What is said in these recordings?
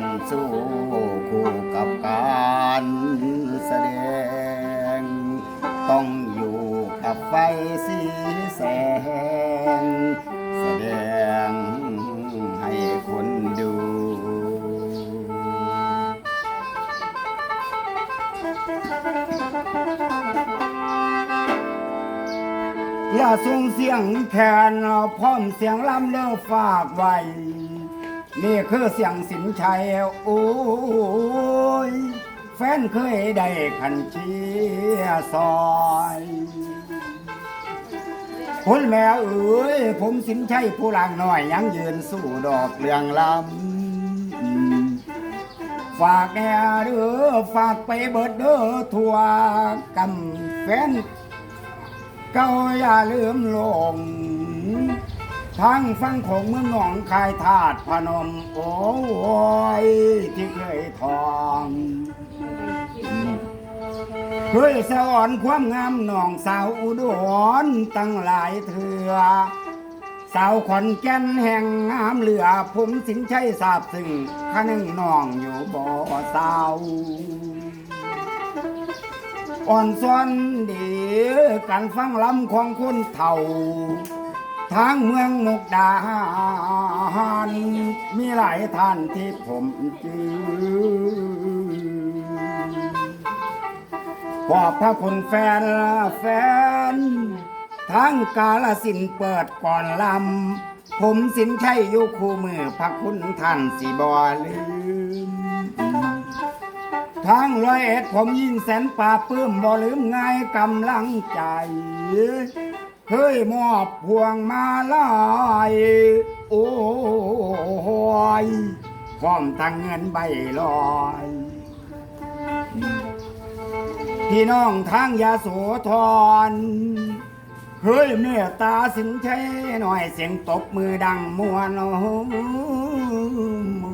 นสู้คู่กับการแสดง ต้องอยู่กับไฟสีแสง แสดงให้คนดูอย่าส่งเสียงแคนพร้อมเสียงลำเลือฝากไว้ นี่คือเสียงสินชัยโอ้ย แฟนเคยได้ขันเชียซอยคุณแม่เอ๋ยผมสินชัยผู้ลางน้อยยังยืนสู้ดอกเรืองลำ ฝากแน่เด้อฝากไปเบิดเด้อทั่วกำแฟนเก้าอย่าลืมลง ทางฟังของเมืองหนองคายธาตุพนม โอ้ยที่เคยทองเคยสอนความงามหนองสาวอุดรตั้งหลายเถื่อสาวขอนแก่นแห่งงามเหลือ ผมสินชัยทราบซึ่งข้านึงน้องอยู่บ่อสาวอ่อนซ้อนดีการฟังลำของคนเฒ่า ทางเมืองมุกดาหารมีหลายท่านที่ผมจือขอบพระคุณแฟนแฟนทางกาลสินเปิดก่อนลำ ผมสินใชัยอยู่คู่มือพระคุณท่านสิบอลืมทางร้อยเอ็ดผมยิ่งแสนป่าปื้มบ่ลืมง่ายกำลังใจ เคยมอบพวงมาลายโอ้ยพร้อมตั้งเงินใบลอย พี่น้องทางยาโสธรเคยเมตตาสินใช้หน่อยเสียงตบมือดังมวนโอ้มวน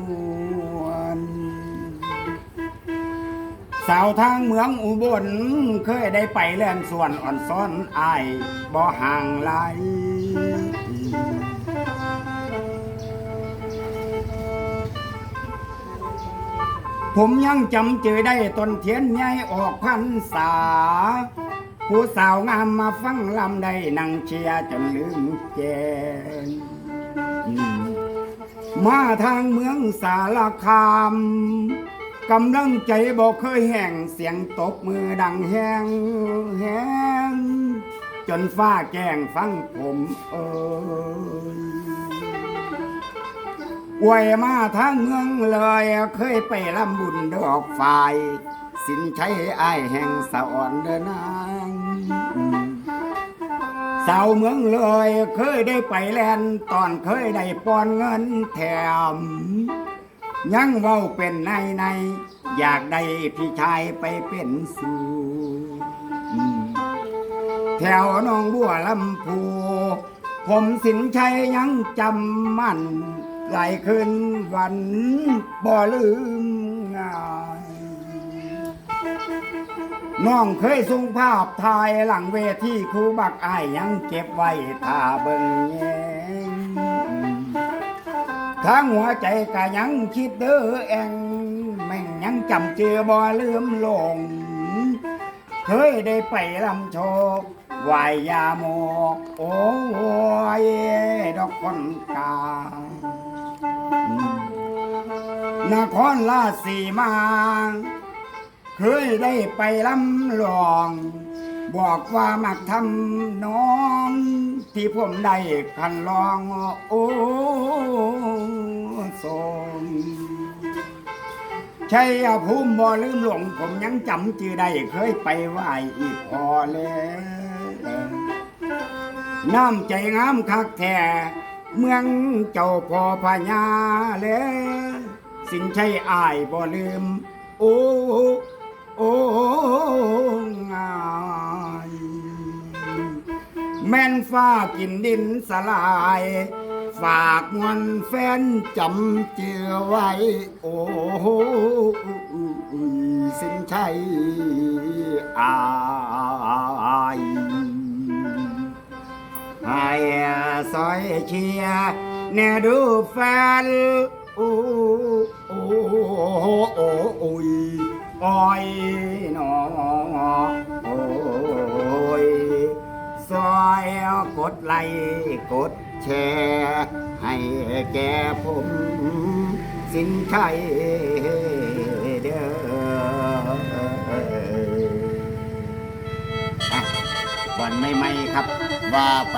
าวทางเมืองอุบล เคยได้ไปเล่นส่วนอ่อนซ้อนอายบ่ห่างไลผมยังจำเจอได้ต้นเทียนใหญ่ออกพรรษา ผู้สาวงามมาฟังลำได้นั่งเชียร์จนลืมแกงมาทางเมืองสารคาม กำลังใจบอกเคยแห่งเสียงตบมือดังแหงแหงจนฟ้าแกงฟังผมเอ่ยอวยมาทางเมืองเลยเคยไปลำบุญดอกไฟสินใช้อ้ายแห่งสะอ่อนเดินางสาวเมืองเลยเคยได้ไปแลนตอนเคยได้ปอนเงินแถม ยังเว้าเป็นในใน อยากได้พี่ชายไปเป็นสูแถวหนองบัวลำพู ผมสินชัยยังจำมันไหลายคืนวันบ่ลืมง่ายน้องเคยส่งภาพถ่ายหลังเวทีครูบักอายยังเก็บไว้ท่าเบิ่งแย งทางหัวใจก็ยังคิดเด้อแองแม่งยังจำเจอบ่ลืมลง เคยได้ไปลำโชกไหวายยาโมก โอ้ยดอกคนกานครราชสีมา เคยได้ไปลำหลอง บอกว่ามักทำน้อง ที่ผมได้คันลองโอ้สมชัยภูมิบ่ลืมหลงผมยังจำจือได้เคยไปไหวอีกพอแล้วน้ำใจงามคักแท้เมืองเจ้าพ่อพญาแล้วสินชัยอายบ่ลืม โอ้โอ้ งายแม่นฟ้ากินดินสลาย ฝากมวนแฟนจำเจือไว้ โอ้สินชัยอายให้ซอยเชียแน่ดูแฟน โอ้โอ้โอ้โอ้ย อ้อยหนอโอ้ยซอยกดไลค์กดแชร์ให้แก่ผมสินชัยเด้ออะก่อนไม่ไม่ครับว่าไป